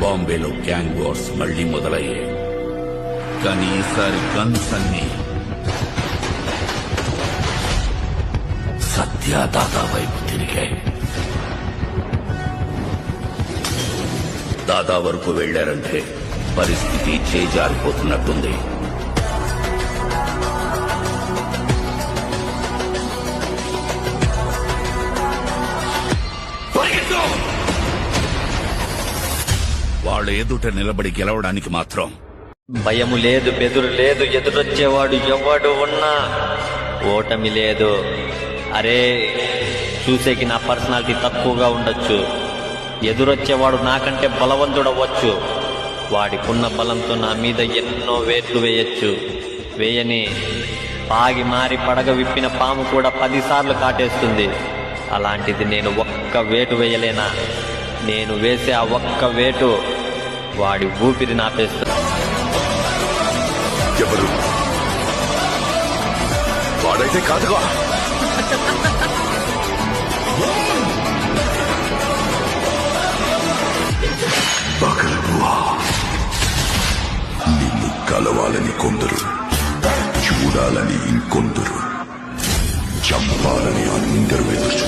బాంబేలో gang wars మళ్ళీ మొదలయ్యాయి. కానీ ఈసారి గన్స్ అన్ని సత్యాదాత వైపు తిరిగాయి. దాదా వరకు వెళ్ళారంటే పరిస్థితి చేజారిపోతున్నట్టుంది. పరిగెత్తు! వాళ్ళ ఎదుట నిలబడి గెలవడానికి మాత్రం. భయము లేదు బెదురు లేదు ఎదురొచ్చేవాడు ఎవడు ఉన్నా ఓటమి లేదు. అరే చూసేకి నా పర్సనాలిటీ తక్కువగా ఉండొచ్చు. ఎదురొచ్చేవాడు నాకంటే బలవంతుడవచ్చు వాడికున్న బలంతో నా మీద ఎన్నో వేట్లు వేయచ్చు. వేయని పాగి మారి పడగ విప్పిన పాము కూడా పదిసార్లు కాటేస్తుంది. అలాంటిది నేను ఒక్క వేటు వేయలేనా? నేను వేసే ఆ ఒక్క వేటు వాడి ఊపిరి నాపేస్తా. ఎవరు? వాడైతే కాదుగా. నిన్ను కలవాలని కొందరు చూడాలని ఇంకొందరు చంపాలని అందరూ ఎదురు